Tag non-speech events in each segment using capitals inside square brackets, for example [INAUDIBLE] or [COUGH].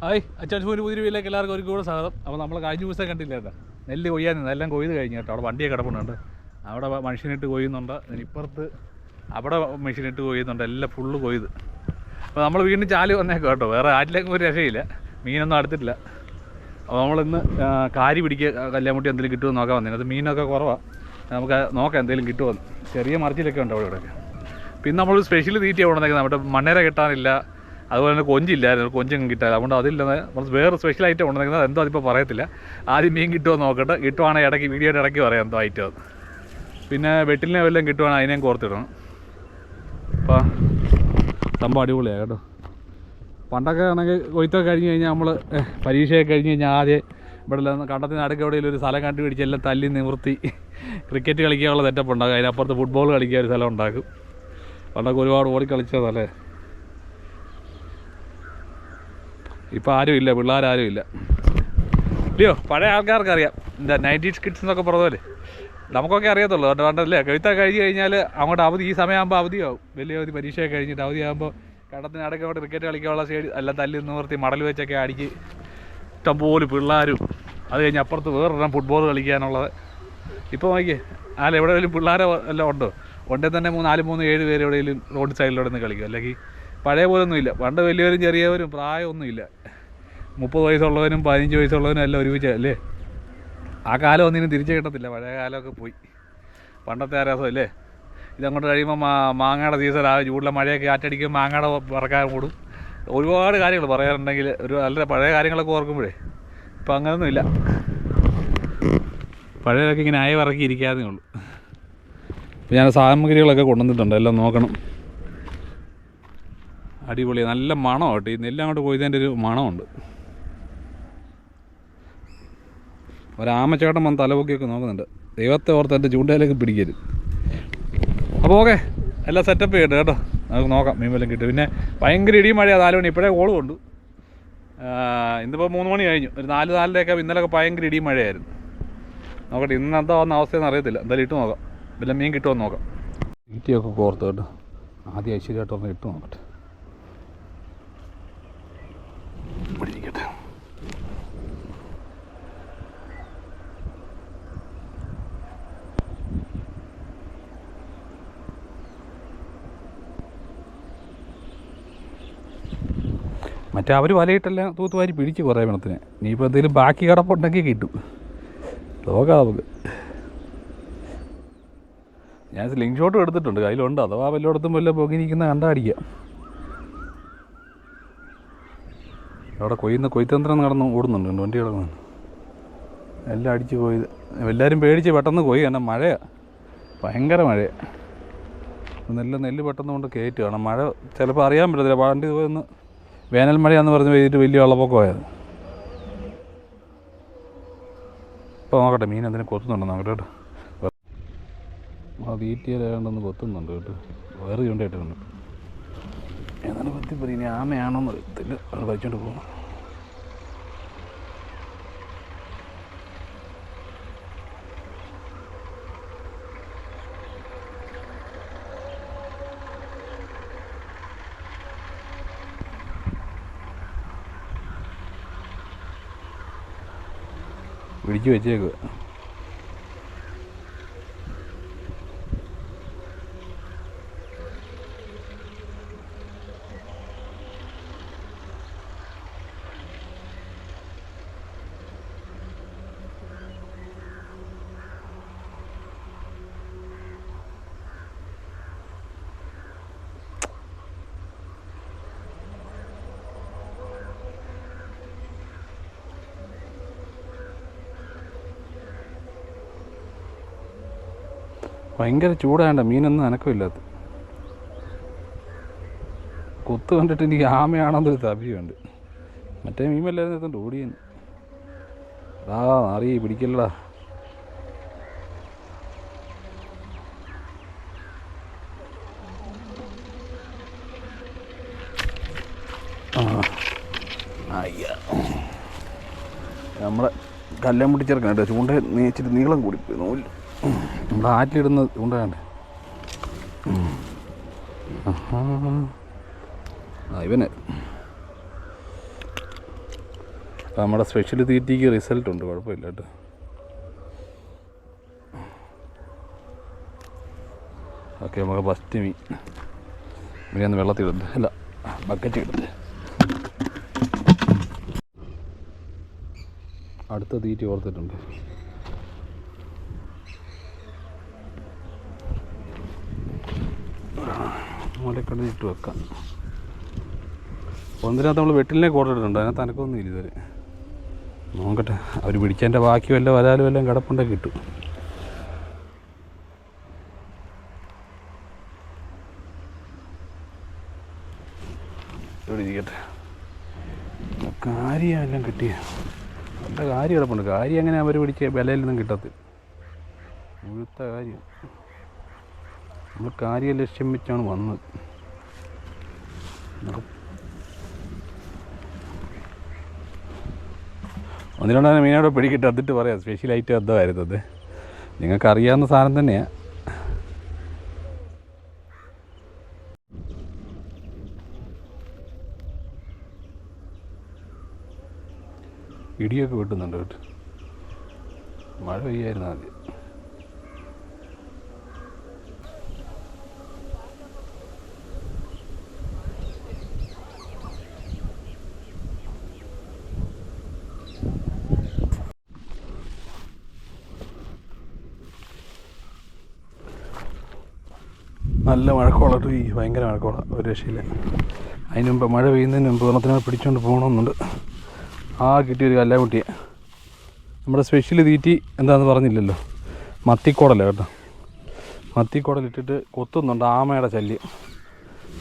Hi അച്ചാൻ സൂര്യ പുതിയ വീട്ടിലേക്ക് എല്ലാവർക്കും ഒരു കൂടെ സ്വാഗതം. അപ്പോൾ നമ്മൾ കഴിഞ്ഞ ദിവസം കണ്ടില്ലായിരുന്നു നെല്ല് കൊയ്യാൻ എല്ലാം കൊയ്ത് കഴിഞ്ഞു കേട്ടോ. അവിടെ വണ്ടിയൊക്കെ കിടപ്പുണ്ട്. അവിടെ മനുഷ്യനിട്ട് കൊയ്യുന്നുണ്ട്. ഇപ്പുറത്ത് അവിടെ മെഷീനിട്ട് കൊയ്യുന്നുണ്ട്. എല്ലാം ഫുള്ള് കൊയ്ത്. അപ്പോൾ നമ്മൾ വീണ്ടും ചാൽ വന്നേക്കാം കേട്ടോ. വേറെ ആറ്റിലേക്കും ഒരു രക്ഷയില്ല. മീനൊന്നും അടുത്തിട്ടില്ല. അപ്പോൾ നമ്മളിന്ന് കാരി പിടിക്കുക കല്യാമുട്ടി എന്തെങ്കിലും കിട്ടുമെന്ന് നോക്കാൻ വന്നേ അത് മീനൊക്കെ കുറവാണ് നമുക്ക് നോക്കാം എന്തെങ്കിലും കിട്ടുമോ ചെറിയ മറിച്ചിലൊക്കെ ഉണ്ട് അവിടെ ഇവിടെയൊക്കെ. പിന്നെ നമ്മൾ സ്പെഷ്യൽ തീറ്റ കൊണ്ടുവന്നേക്കുന്നത്. നമ്മുടെ മണ്ണേര കിട്ടാനില്ല. അതുപോലെ തന്നെ കൊഞ്ചില്ലായിരുന്നു. കൊഞ്ചും കിട്ടാൻ. അതുകൊണ്ട് അതില്ല നമ്മൾ വേറെ സ്പെഷ്യൽ ഐറ്റം ഉണ്ടെങ്കിൽ എന്തോ അതിപ്പോൾ പറയത്തില്ല. ആദ്യം മീൻ കിട്ടുമോ നോക്കട്ടെ. കിട്ടുവാണെങ്കിൽ ഇടയ്ക്ക് വീഡിയോയുടെ ഇടയ്ക്ക് പറയാം എന്തോ ഐറ്റം പിന്നെ വെട്ടിലിനെ വല്ലതും കിട്ടുവാണെങ്കിൽ അതിനെയും കോർത്തിടണം. അപ്പോൾ സംഭവം അടിപൊളിയാണ് കേട്ടോ. പണ്ടൊക്കെ ആണെങ്കിൽ കൊയ്ത്തൊക്കെ കഴിഞ്ഞ് കഴിഞ്ഞാൽ നമ്മൾ പരീക്ഷയൊക്കെ കഴിഞ്ഞ് കഴിഞ്ഞാൽ ആദ്യം ഇവിടെ കണ്ടത്തിന് അടുക്ക എവിടെയെങ്കിലും ഒരു സ്ഥലം കണ്ടുപിടിച്ച് എല്ലാം തല്ലി നിവർത്തി ക്രിക്കറ്റ് കളിക്കാനുള്ള സെറ്റപ്പ് ഉണ്ടാകും. അതിനപ്പുറത്ത് ഫുട്ബോൾ കളിക്കാൻ ഒരു സ്ഥലം ഉണ്ടാക്കും പണ്ടൊക്കെ ഒരുപാട് ഓടി കളിച്ചതല്ലേ ഇപ്പം ആരും ഇല്ല പിള്ളേരാരും ഇല്ല. ഇല്ലയോ പഴയ ആൾക്കാർക്ക് അറിയാം എന്താ നയന്റീസ് കിഡ്സ് എന്നൊക്കെ പറഞ്ഞപോലെ. നമുക്കൊക്കെ അറിയത്തുള്ളൂ. അതുകൊണ്ട് വേണ്ടല്ലേ കവിത കഴിഞ്ഞ് കഴിഞ്ഞാൽ അങ്ങോട്ട് അവധി ഈ സമയമാകുമ്പോൾ അവധിയാവും. വലിയ അവധി പരീക്ഷയൊക്കെ കഴിഞ്ഞിട്ട് അവധിയാകുമ്പോൾ കണ്ടത്തിന് അടക്കം അവിടെ ക്രിക്കറ്റ് കളിക്കാനുള്ള സ്റ്റേഡി അല്ല തല്ലി നിവർത്തി മടൽ വെച്ചൊക്കെ അടിച്ച് ഇഷ്ടംപോലെ പിള്ളേരും. അത് കഴിഞ്ഞ് അപ്പുറത്ത് വേറൊരെണ്ണം ഫുട്ബോൾ കളിക്കാനുള്ളത് ഇപ്പോൾ നോക്കിയേ അല്ല എവിടെയെങ്കിലും പിള്ളേരെ എല്ലാം ഉണ്ടോ? ഉണ്ടെങ്കിൽ തന്നെ മൂന്ന് നാല് മൂന്ന് ഏഴ് പേര് എവിടെയെങ്കിലും റോഡ് സൈഡിലൂടെ നിന്ന് കളിക്കും. അല്ലെങ്കിൽ പഴയ പോലൊന്നുമില്ല പണ്ട് വലിയവരും ചെറിയവരും പ്രായമൊന്നുമില്ല മുപ്പത് വയസ്സുള്ളവനും പതിനഞ്ച് വയസ്സുള്ളവനും എല്ലാം ഒരുമിച്ച് അല്ലേ? ആ കാലം ഒന്നിനും തിരിച്ചു കിട്ടത്തില്ല. പഴയ കാലമൊക്കെ പോയി. പണ്ടത്തെ ആ രസം അല്ലേ? ഇതങ്ങോട്ട് കഴിയുമ്പോൾ മാ മാങ്ങയുടെ സീസൺ ആ ചൂടിലെ മഴയൊക്കെ ആറ്റടിക്കും മാങ്ങയുടെ പറക്കാൻ കൂടും. ഒരുപാട് കാര്യങ്ങൾ പറയാറുണ്ടെങ്കിൽ ഒരു നല്ല പഴയ കാര്യങ്ങളൊക്കെ ഓർക്കുമ്പോഴേ. ഇപ്പം അങ്ങനൊന്നും ഇല്ല പഴയതൊക്കെ ഇങ്ങനെ അയ പറക്കി ഇരിക്കാതെ ഉള്ളൂ. ഞാൻ സാമഗ്രികളൊക്കെ കൊണ്ടുവന്നിട്ടുണ്ട്. എല്ലാം നോക്കണം. അടിപൊളി. നല്ല മണം ഈ നെല്ല് അങ്ങോട്ട് കൊയ്തതിന്റെ ഒരു മണമുണ്ട്. ഒരാമച്ചേട്ടൻ വന്ന് തലപൊക്കിയൊക്കെ നോക്കുന്നുണ്ട്. ദൈവത്തെ ഓർത്ത് എന്റെ ചൂണ്ടയിലേക്ക് പിടിക്കരുത്. അപ്പോൾ ഓക്കെ എല്ലാം സെറ്റപ്പ് ചെയ്യട്ടെ കേട്ടോ. നമുക്ക് നോക്കാം മീൻ വല്ലതും കിട്ടും. പിന്നെ ഭയങ്കര ഇടിയും മഴയാണ് നാല് മണി ഇപ്പോഴേ കോളും ഉണ്ട് ഇന്നിപ്പോൾ മൂന്ന് മണി കഴിഞ്ഞു. ഒരു നാല് നാലിലേക്ക് ഇന്നലെയൊക്കെ ഭയങ്കര ഇടിയും മഴയായിരുന്നു. നോക്കട്ടെ ഇന്ന് എന്താ വന്ന അവസ്ഥയെന്ന് അറിയത്തില്ല. എന്തായാലും ഇട്ട് നോക്കാം. വല്ല മീൻ കിട്ടുമെന്ന് നോക്കാം. ഈറ്റിയൊക്കെ കോർത്ത് കേട്ടോ. ആദ്യം ഐശ്വര്യമായിട്ടൊന്ന് ഇട്ട് നോക്കട്ടെ. ഇവിടെ മറ്റേ അവർ വലയിട്ടെല്ലാം തൂത്തുവാരി പിടിച്ച് കുറേ വെള്ളത്തിന് ഇനിയിപ്പോൾ എന്തെങ്കിലും ബാക്കി കിടപ്പുണ്ടെങ്കിൽ കിട്ടും. നോക്കാം നമുക്ക്. ഞാൻ സ്ലിംഗ് ഷോട്ടും എടുത്തിട്ടുണ്ട്. കയ്യിലുണ്ട്. അഥവാ വല്ലയിടത്തും വല്ല പൊങ്ങിയിരിക്കുന്ന കണ്ടാടിക്കാം. അവിടെ കൊയ്യുന്ന കൊയ്ത്തന്ത്രം നടന്ന് ഓടുന്നുണ്ട്. വണ്ടി കിടന്നു എല്ലാം അടിച്ച് കൊയ്ത് എല്ലാവരും പേടിച്ച് പെട്ടെന്ന് കൊയ്യ കാരണം മഴയാണ് ഭയങ്കര മഴയാണ് നെല്ല് നെല്ല് പെട്ടെന്ന് കൊണ്ട് കയറ്റുകയാണ് മഴ ചിലപ്പോൾ അറിയാൻ പറ്റത്തില്ല. വണ്ടി ഒന്ന് വേനൽ മഴയാന്ന് പറഞ്ഞ് പെയ്തിട്ട് വലിയ വെള്ളപ്പൊക്കമായത്. ഇപ്പോൾ നോക്കട്ടെ മീൻ എന്തിനും കൊത്തുന്നുണ്ടോ നോക്കട്ടെ കേട്ടോ. ആ തീറ്റിയിലായതുകൊണ്ടൊന്ന് കൊത്തുന്നുണ്ട് കേട്ടോ. വേറെ ചൂണ്ടായിട്ടുണ്ട് എന്നാലും കൊത്തിപ്പോ ഇനി ആമയാണോന്ന് അറിയത്തില്ല. അത് വലിച്ചോണ്ട് പോകണം പിടിച്ച് വെച്ചേക്കുക ഭയങ്കര ചൂടായണ്ട മീനൊന്നും അനക്കമില്ലാത്ത കൊത്ത് കണ്ടിട്ട് എനിക്ക് ആമയാണെന്നൊരു തപിയുണ്ട് മറ്റേ മീൻ വല്ലാതെ എത്തണ്ട് ഓടിയെന്ന് അതാ അറിയ പിടിക്കല്ലടാ. നമ്മളെ കല്ലം പിടിച്ചിറക്കണം കേട്ടോ. ചൂണ്ട നീച്ചിട്ട് നീളം കൂടി പോയി നൂൽ. ആറ്റിലിടുന്ന ചൂണ്ടയാണ് ആ ഇവന്. നമ്മുടെ സ്പെഷ്യൽ തീറ്റിക്ക് റിസൾട്ട് ഉണ്ട് കുഴപ്പമില്ല കേട്ടോ. ഓക്കെ നമുക്ക് ഫസ്റ്റ് മീൻ. മീനൊന്ന് വെള്ളത്തിൽ ഇടട്ടെ അല്ല ബക്കറ്റ് ഇടട്ടെ അടുത്ത തീറ്റ ഓർത്തിട്ടുണ്ട്. മൂലക്കട ഇട്ട് വെക്കാം. ഒന്നിനകത്ത് നമ്മൾ വെട്ടിലിനെ കോട്ടിട്ടുണ്ട് അതിനകത്ത് അനക്കൊന്നും ഇല്ല ഇതുവരെ. നോക്കട്ടെ. അവർ പിടിച്ചതിന്റെ ബാക്കി വല്ല വരാലും വല്ലതും കിടപ്പുണ്ടെങ്കിൽ കിട്ടും. ഇവിടെ എല്ലാം കിട്ടിയ. നല്ല കാര്യം കിടപ്പുണ്ട്. കാര്യം എങ്ങനെ അവർ പിടിച്ച? വിലയിലൊന്നും കിട്ടത്തില്ല. മുഴുത്ത കാര്യം. നമ്മൾ കാര്യ ലക്ഷ്യം വെച്ചാണ് വന്നത്. ഒന്നിരണ്ടാണ് മീനോടെ പിടിക്കിട്ട് അതിട്ട് പറയാം. സ്പെഷ്യൽ ഐറ്റം എന്തായിരുന്നു അത്. നിങ്ങൾക്ക് അറിയാവുന്ന സാധനം തന്നെയാണ് ഇടിയൊക്കെ വെട്ടുന്നുണ്ട് കേട്ടോ. മഴ പെയ്യായിരുന്നു ആദ്യം. നല്ല മഴക്കോളട്ട് ഈ ഭയങ്കര മഴക്കോള ഒരു രക്ഷയില്ല. അതിന് മുമ്പ് മഴ പെയ്യുന്നതിന് മുമ്പ് വെള്ളത്തിനെ പിടിച്ചുകൊണ്ട് പോകണമെന്നുണ്ട് ആ കിട്ടിയൊരു കല്ലാമുട്ടിയെ നമ്മുടെ സ്പെഷ്യൽ തീറ്റി എന്താണെന്ന് പറഞ്ഞില്ലല്ലോ. മത്തിക്കോടല കേട്ടോ. മത്തിക്കോടലിട്ടിട്ട് കൊത്തുന്നുണ്ട് ആമയുടെ ശല്യം.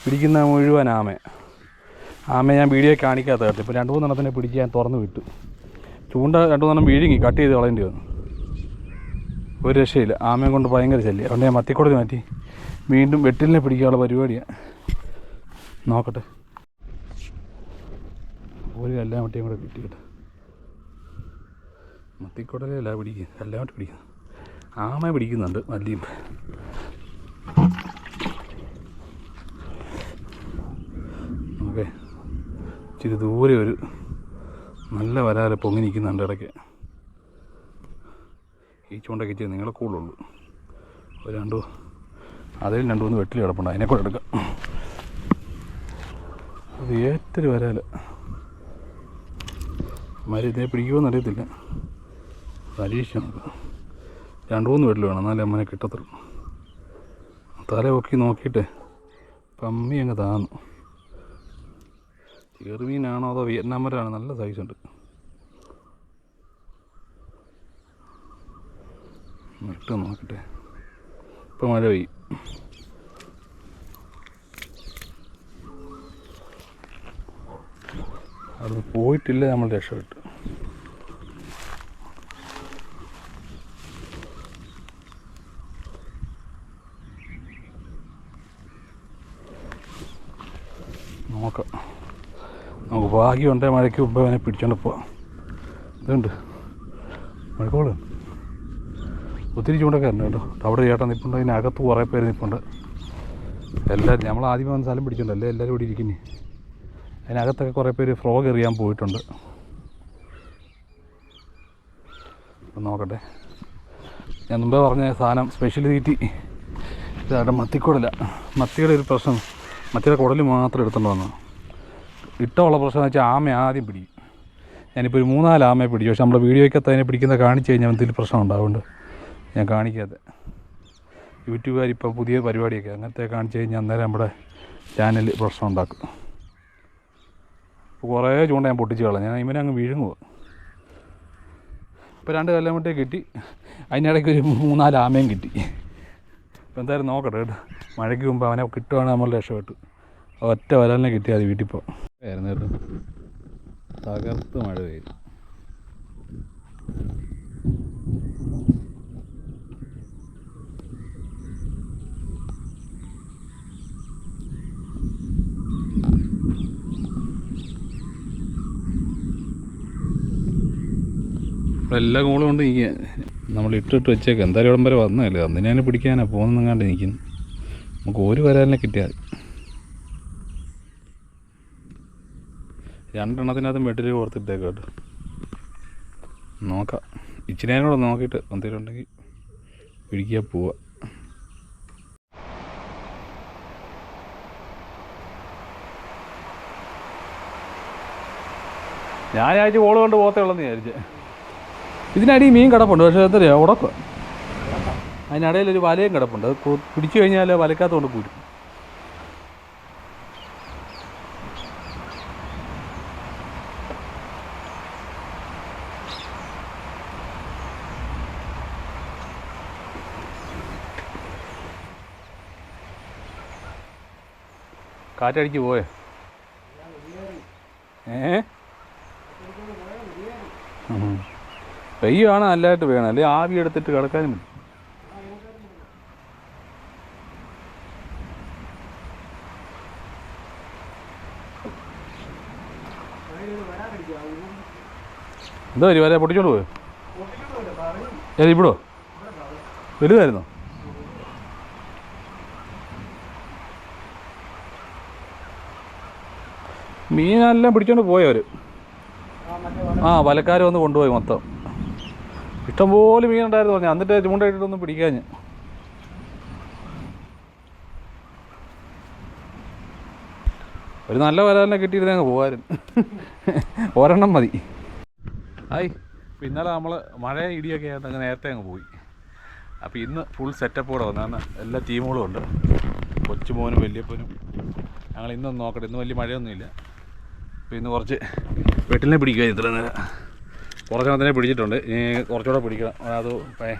പിടിക്കുന്ന മുഴുവൻ ആമ. ആമയെ ഞാൻ വീഡിയോ കാണിക്കാത്ത കേട്ടോ. ഇപ്പോൾ രണ്ട് മൂന്നെണ്ണത്തിനെ പിടിച്ച് ഞാൻ തുറന്ന് വിട്ടു. ചൂണ്ട രണ്ട് മൂന്നെണ്ണം വീഴുങ്ങി കട്ട് ചെയ്ത് കളയേണ്ടി വന്നു. ഒരു രക്ഷയില്ല. ആമയെ കൊണ്ട് ഭയങ്കര ശല്യം. അതുകൊണ്ട് ഞാൻ മത്തിക്കോടൽ മാറ്റി വീണ്ടും വെട്ടിലിനെ പിടിക്കാനുള്ള പരിപാടിയാണ് നോക്കട്ടെ. ഒരു കല്ലാമട്ടിയും കൂടെ കിട്ടിയിട്ട് മത്തിക്കുടലല്ല പിടിക്കുക കല്ലാമട്ടി പിടിക്കുന്നു ആമ പിടിക്കുന്നുണ്ട് മല്ലിയും. ഓക്കെ. ഇച്ചിരി ദൂരെ ഒരു നല്ല വരാല പൊങ്ങി നിൽക്കുന്നുണ്ട് ഇടയ്ക്ക്. ഈ ചൂണ്ടൊക്കെ ഇച്ചിരി നിങ്ങളെ കൂടുള്ളൂ ഒരു രണ്ടു അതിൽ രണ്ടു മൂന്ന് വെട്ടിൽ കിടപ്പുണ്ട്. അതിനെ കൂടെ എടുക്കാം. അത് ഏറ്റൊരു വരാൽ മരി ഇതിനെ പിടിക്കുമോന്ന് അറിയത്തില്ല. പരീക്ഷ രണ്ട് മൂന്ന് വെട്ടിൽ വേണം. എന്നാലേ അമ്മനെ കിട്ടത്തുള്ളൂ. തല പൊക്കി നോക്കിയിട്ട് പമ്മി അങ്ങ് താന്നു. ചെറുമീനാണോ അതോ വിയറ്റ്നാം മരമാണോ നല്ല സൈസ് ഉണ്ട്. ഇട്ട് നോക്കട്ടെ. ഇപ്പം മഴ പെയ്യും. അത് പോയിട്ടില്ല നമ്മൾ രക്ഷപ്പെട്ടു. നോക്കാം. നമുക്ക് ഭാഗ്യമുണ്ടെങ്കിൽ മഴയ്ക്ക് മുമ്പ് അവനെ പിടിച്ചോണ്ട് പോവാം. ഇതുണ്ട്. മഴക്കോൾ ഒത്തിരി ചൂണ്ടൊക്കെ ഉണ്ട് കേട്ടോ. അവിടെ ചേട്ടൻ നിൽപ്പുണ്ട് അതിനകത്ത് കുറേ പേര് നിൽപ്പുണ്ട് എല്ലാവരും നമ്മൾ ആദ്യമേ വന്ന സ്ഥലം പിടിച്ചിട്ടുണ്ടല്ലേ എല്ലാവരും ഇവിടെ ഇരിക്കുന്നേ? അതിനകത്തൊക്കെ കുറേ പേര് ഫ്രോഗ് എറിയാൻ പോയിട്ടുണ്ട്. നോക്കട്ടെ. ഞാൻ മുമ്പേ പറഞ്ഞ സാധനം സ്പെഷ്യൽ തീറ്റി ഇതായിട്ട് മത്തിക്കുടല. മത്തിയുടെ ഒരു പ്രശ്നം മത്തിയുടെ കുടൽ മാത്രം എടുത്തുകൊണ്ട് വന്നു. ഇട്ടമുള്ള പ്രശ്നം എന്ന് വെച്ചാൽ ആമ ആദ്യം പിടിക്കും. ഞാനിപ്പോൾ ഒരു മൂന്നാൽ ആമയെ പിടിച്ചു പക്ഷെ നമ്മുടെ വീഡിയോയ്ക്കകത്ത് അതിനെ പിടിക്കുന്ന കാണിച്ചു കഴിഞ്ഞാൽ എന്തെങ്കിലും പ്രശ്നം ഉണ്ടാവുന്നുണ്ട്. ഞാൻ കാണിക്കാതെ. യൂട്യൂബുകാർ ഇപ്പോൾ പുതിയ പരിപാടിയൊക്കെ. അങ്ങനത്തെ കാണിച്ചു കഴിഞ്ഞാൽ അന്നേരം നമ്മുടെ ചാനൽ പ്രശ്നം ഉണ്ടാക്കും. ഇപ്പോൾ കുറേ ചൂണ്ട ഞാൻ പൊട്ടിച്ച് കളഞ്ഞു. ഞാൻ ഇവനെ അങ്ങ് വിഴുങ്ങുക ഇപ്പോൾ രണ്ട് കല്ലാമട്ടേ കിട്ടി. അതിനിടയ്ക്ക് ഒരു മൂന്നാൽ ആമയും കിട്ടി. അപ്പോൾ എന്തായാലും നോക്കട്ടെ കേട്ടോ. മഴയ്ക്ക് മുമ്പ് അവനെ കിട്ടുവാണെങ്കിൽ നമ്മൾ രക്ഷപ്പെട്ടു. ഒറ്റ വരാലിനെ കിട്ടിയാൽ മതി വീട്ടിൽ പോകാം കേട്ടോ. തകർത്ത് മഴ പെയ്തു. ഇപ്പോൾ എല്ലാ കോളും കൊണ്ട് നിൽക്കുക നമ്മൾ ഇട്ടിട്ട് വെച്ചേക്ക്. എന്തായാലും ഇവിടം വരെ വന്നതല്ലേ? അന്ന് ഞാൻ പിടിക്കാനാണ് പോകുന്നെങ്ങാണ്ട് നിൽക്കുന്നു നമുക്ക് ഒരു വരാലിനെ കിട്ടിയാൽ. രണ്ടെണ്ണത്തിനകത്തും വെട്ടിൽ ഓർത്തിട്ടേക്ക് കേട്ടോ. നോക്കാം. ഇച്ചിരി നേരം നോക്കിയിട്ട് എന്തെങ്കിലും പിടിക്കുക പോവുക ഞാൻ ആഴ്ച കോൾ കൊണ്ട് പോകത്തേ ഉള്ളെന്ന് വിചാരിച്ചേ. ഇതിനടി മീൻ കിടപ്പുണ്ട്. പക്ഷേ എന്താ ഉടക്കം. അതിനിടയിൽ ഒരു വലയും കിടപ്പുണ്ട്. പിടിച്ചു കഴിഞ്ഞാൽ വലക്കകത്ത് കൊണ്ട് കൂരും. കാറ്റടിച്ച് പോയേ. ഏ? പെയ്യുവാണ് നല്ലതായിട്ട് വേണം അല്ലെങ്കിൽ ആവി എടുത്തിട്ട് കിടക്കാനും മതി എന്താ വരി വരെ പൊട്ടിച്ചോണ്ട് പോയോ? ഏത് ഇവിടോ? വലുതായിരുന്നോ? മീനെല്ലാം പിടിച്ചോണ്ട് പോയവർ ആ വലക്കാർ വന്ന് കൊണ്ടുപോയി മൊത്തം. ഇഷ്ടംപോലെ മീനുണ്ടായിരുന്നു പറഞ്ഞു. എന്നിട്ട് ചൂണ്ടയിട്ടിട്ടൊന്നും പിടിക്കാഞ്ഞ് ഒരു നല്ല വരാനെ കിട്ടിയിരുന്നേ അങ്ങ് പോകായിരുന്നു ഒരെണ്ണം മതി. ആയി ഇന്നലെ നമ്മൾ മഴ ഇടിയൊക്കെ ആയിട്ട് അങ്ങ് നേരത്തെ അങ്ങ് പോയി. അപ്പോൾ ഇന്ന് ഫുൾ സെറ്റപ്പോടെ കാരണം എല്ലാ ടീമുകളും ഉണ്ട്. കൊച്ചുമോനും വലിയപ്പനും. ഞങ്ങൾ ഇന്നൊന്ന് നോക്കട്ടെ ഇന്ന് വലിയ മഴയൊന്നുമില്ല. അപ്പോൾ ഇന്ന് കുറച്ച് വെട്ടിലിനെ പിടിക്കുക ഇത്ര നേരം. കുറച്ചെണ്ണത്തിനെ പിടിച്ചിട്ടുണ്ട്. ഇനി കുറച്ചുകൂടെ പിടിക്കണം. അത് പേ-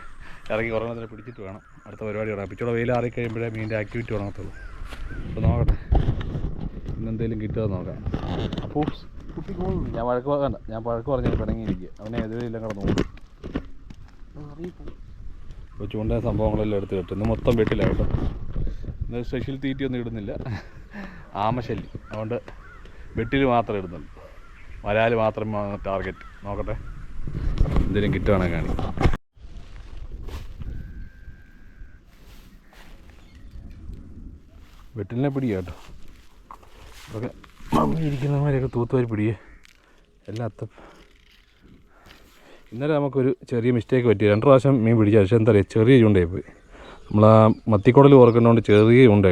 ഇറങ്ങി കുറച്ചെണ്ണത്തിനെ പിടിച്ചിട്ട് വേണം. അടുത്ത പരിപാടി തുടങ്ങാം പിച്ചൂടെ വെയിൽ ആറി കഴിയുമ്പോഴേ മീനിന്റെ ആക്ടിവിറ്റി തുടങ്ങത്തുള്ളൂ. അപ്പോൾ നോക്കട്ടെ. ഇന്ന് എന്തെങ്കിലും കിട്ടുമെന്ന് നോക്കാം. അപ്പോൾ കുട്ടി പോകുന്നു ഞാൻ വഴക്ക് പറയണ്ട ഞാൻ വഴക്ക് പറഞ്ഞാൽ പിണങ്ങിയിരിക്കുക അവനെ എതിരില്ല കിടന്നു ഇപ്പോൾ ചൂണ്ട സംഭവങ്ങളെല്ലാം എടുത്ത് കിട്ടും. ഇന്ന് മൊത്തം വെട്ടില്ല കേട്ടോ. ഇന്ന് സ്പെഷ്യൽ തീറ്റയൊന്നും ഇടുന്നില്ല. ആമശല്യം. അതുകൊണ്ട് വെട്ടിൽ മാത്രം ഇടുന്നുള്ളൂ. വരാൽ മാത്രം ടാർഗറ്റ് നോക്കട്ടെ. എന്തെങ്കിലും കിട്ടുവാണെ കാണി? വെട്ടിലിനെ പിടിക്കുക കേട്ടോ. അതൊക്കെ ഇരിക്കുന്നവരെയൊക്കെ തൂത്തുവാരി പിടിയേ. എല്ലാം അത്ത ഇന്നലെ നമുക്കൊരു ചെറിയ മിസ്റ്റേക്ക് പറ്റി. രണ്ട് പ്രാവശ്യം മീൻ പിടിച്ച. പക്ഷേ എന്താ പറയുക ചെറിയ ചൂണ്ടയായി പോയി. നമ്മൾ ആ മത്തിക്കുടൽ ഓർക്കുന്നതുകൊണ്ട് ചെറിയ ചൂണ്ട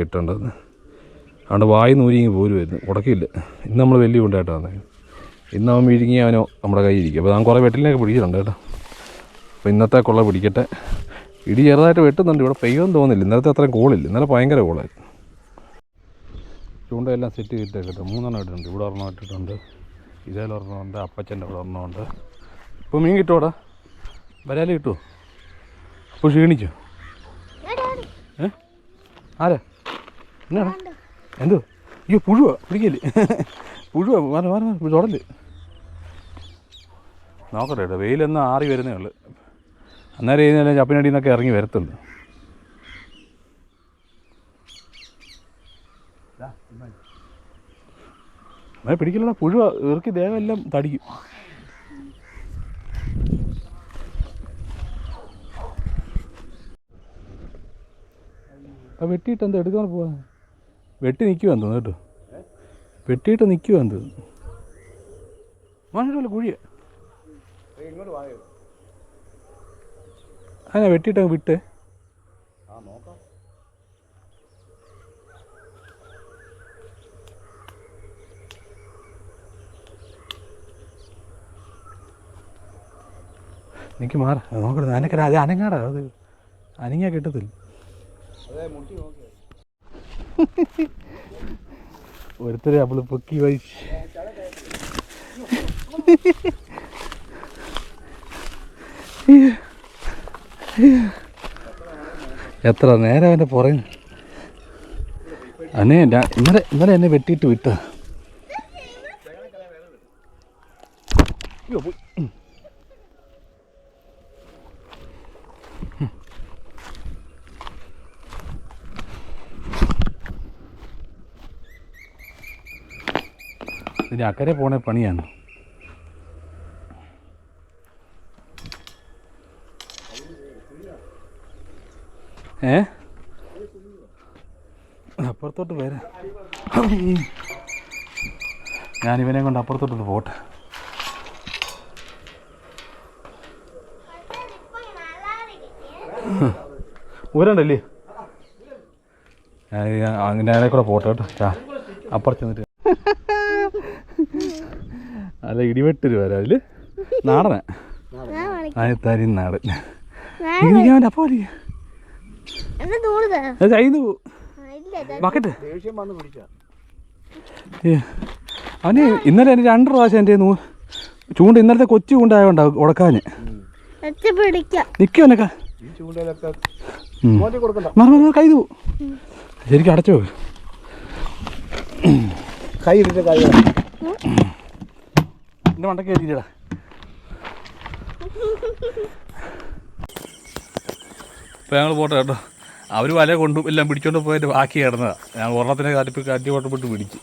അതുകൊണ്ട് വായി നൂരിങ്ങി പോരുമായിരുന്നു ഉടക്കില്ല ഇന്ന് നമ്മൾ വലിയ ചൂണ്ടായിട്ടാണ് ഇന്ന് അവൻ വിഴുങ്ങി അവനോ നമ്മുടെ കയ്യിൽ ഇരിക്കും അപ്പോൾ ഞാൻ കുറേ വെട്ടിലിനൊക്കെ പിടിച്ചിട്ടുണ്ട് കേട്ടോ. അപ്പോൾ ഇന്നത്തെ കൊള്ള പിടിക്കട്ടെ. ഇടി ചെറുതായിട്ട് വെട്ടുന്നുണ്ട്. ഇവിടെ പെയ്യുമെന്ന് തോന്നില്ല ഇന്നലത്തെ അത്രയും കോളില്ല. ഇന്നലെ ഭയങ്കര കോളായിരുന്നു. ചൂണ്ടയെല്ലാം സെറ്റ് ചെയ്തിട്ടേക്കട്ടെ. മൂന്നെണ്ണം ഇട്ടിട്ടുണ്ട്. ഇവിടെ ഒരെണ്ണം ഇട്ടിട്ടുണ്ട്. ഇതേലൊരെണ്ണമുണ്ട് അപ്പച്ചന്റെ ഇവിടെ ഒരെണ്ണമുണ്ട് ഇപ്പോൾ മീൻ കിട്ടുമോടാ വരാൽ കിട്ടുമോ അപ്പോൾ ക്ഷീണിച്ചു? ഏ? ആരാ? എന്നാണ് എന്തോ? അയ്യോ പുഴുവാ. പിടിക്കല്ലേ? പുഴുവാ. മാറി മാറി തുടൽ. നോക്കട്ടെ കേട്ടോ. വെയിലൊന്ന് ആറി വരുന്നേ ഉള്ളു. അന്നേരം കഴിഞ്ഞാൽ ചപ്പിനടിയിൽ നിന്നൊക്കെ ഇറങ്ങി വരത്തുള്ളൂ. അങ്ങനെ പിടിക്കലടാ പുഴുവ ഇറക്കി ദേഹം എല്ലാം തടിക്കും വെട്ടിയിട്ട് എന്താ എടുക്കാൻ പോവാ? വെട്ടി നിൽക്കുവാന്ന് തോന്നുന്നു കേട്ടോ. വെട്ടിയിട്ട് നിൽക്കുവാന്ന് തോന്നുന്നു വാങ്ങിട്ടല്ല വെട്ടിട്ട് വിട്ട്. വെട്ടിയിട്ട് എനിക്ക് മാറ. നോക്കട്ടെ അനക്കട അത് അനങ്ങാടാ. അത് അനങ്ങിയാ കിട്ടത്തില്ല. ഒരുത്തരെ അവൾ പൊക്കി വഹിച്ച് [LAUGHS] എത്ര നേരം അവന്റെ പുറകെ അനേ ഇന്നലെ ഇന്നലെ എന്നെ വെട്ടിയിട്ട് വിട്ട. ഇനി അക്കരെ പോണേ പണിയാണ്. ഏ? അപ്പുറത്തോട്ട് വരാം. ഞാനിവനെ കൊണ്ട് അപ്പുറത്തോട്ട് പോട്ടെ. ഊരണ്ടല്ലേ? ഞാൻ അങ്ങനെ കൂടെ പോട്ടെ കേട്ടോ. അപ്പുറത്ത് ചെന്നിട്ട്. അല്ല ഇടിവെട്ടൊരു വരാം നാടനെ. ആ തരി നാടൻ. അപ്പോ ഇരിക്കാം കയ്യിൽ പോ. ഇല്ല ഇത് ബക്കറ്റ് അവന് ഇന്നലെ എനിക്ക് രണ്ട് പ്രാവശ്യം എന്റെ നൂ ചൂണ്ട ഇന്നലത്തെ കൊച്ചു ചൂണ്ടായോണ്ടാ പിടിക്കാം. നിൽക്കുവനക്ക കൈ തൂ ശരിക്കും അടച്ചു. കൈ എന്റെ മണ്ടക്ക് ഇപ്പോൾ ഞങ്ങൾ പോട്ടെ കേട്ടോ. അവർ വല കൊണ്ടും എല്ലാം പിടിച്ചോണ്ട് പോയിട്ട് ബാക്കി കിടന്നതാണ് ഞാൻ ഒരെണ്ണത്തിനെ കാറ്റിപ്പ് കാറ്റി ഓട്ടപ്പെട്ട് പിടിച്ച്.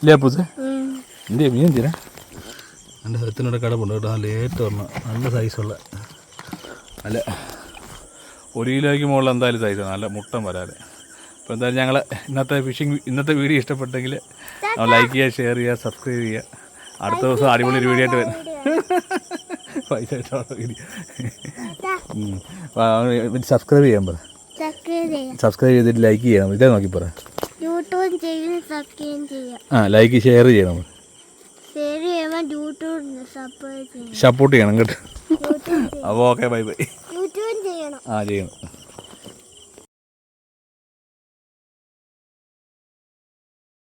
ഇല്ലേ പൂസ് എന്റെ എന്റെ മീൻ തീരാ എന്റെ ഹരത്തിനോട് കിടപ്പുണ്ട് കേട്ടോ. നല്ല ഏറ്റവും നല്ല സൈസുള്ള അല്ല ഒരു കിലോയ്ക്ക് മുകളിൽ എന്തായാലും സൈസ് നല്ല മുട്ടൻ വരാതെ. അപ്പോൾ എന്തായാലും ഞങ്ങൾ ഇന്നത്തെ ഫിഷിംഗ് ഇന്നത്തെ വീഡിയോ ഇഷ്ടപ്പെട്ടെങ്കിൽ ലൈക്ക് ചെയ്യുക ഷെയർ ചെയ്യുക സബ്സ്ക്രൈബ് ചെയ്യുക. അടുത്ത ദിവസം അടിപൊളി ഒരു വീഡിയോ [LAUGHS] ആയിട്ട് വരും. പൈസ വീഡിയോ സബ്സ്ക്രൈബ് ചെയ്യാൻ പറ. സബ്സ്ക്രൈബ് ചെയ്തിട്ട് ലൈക്ക് ചെയ്യണം ഇതേ നോക്കി പറ. ആ ലൈക്ക് ഷെയർ ചെയ്യണം. സപ്പോർട്ട് ചെയ്യണം. കേട്ടോ. അപ്പോൾ ഓക്കെ ബൈ ബൈ ആ ചെയ്യണം.